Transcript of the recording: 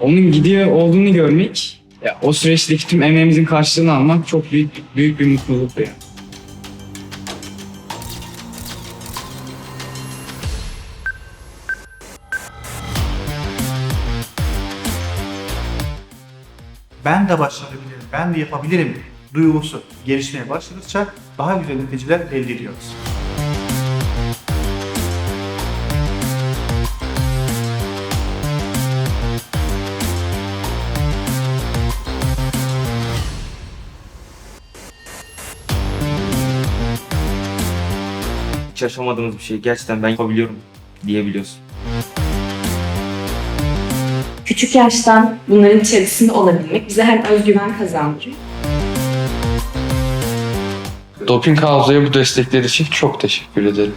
onun gidiyor olduğunu görmek, ya o süreçteki tüm emeğimizin karşılığını almak çok büyük büyük bir mutluluktu yani. ben de başarabilirim, ben de yapabilirim duygusu gelişmeye başladıkça daha güzel neticeler elde ediyoruz. Hiç yaşamadığımız bir şeyi gerçekten ben yapabiliyorum diyebiliyorsun. Küçük yaştan bunların içerisinde olabilmek bize hem özgüven kazandırıyor. Doping Havza'ya bu destekleri için çok teşekkür ederim.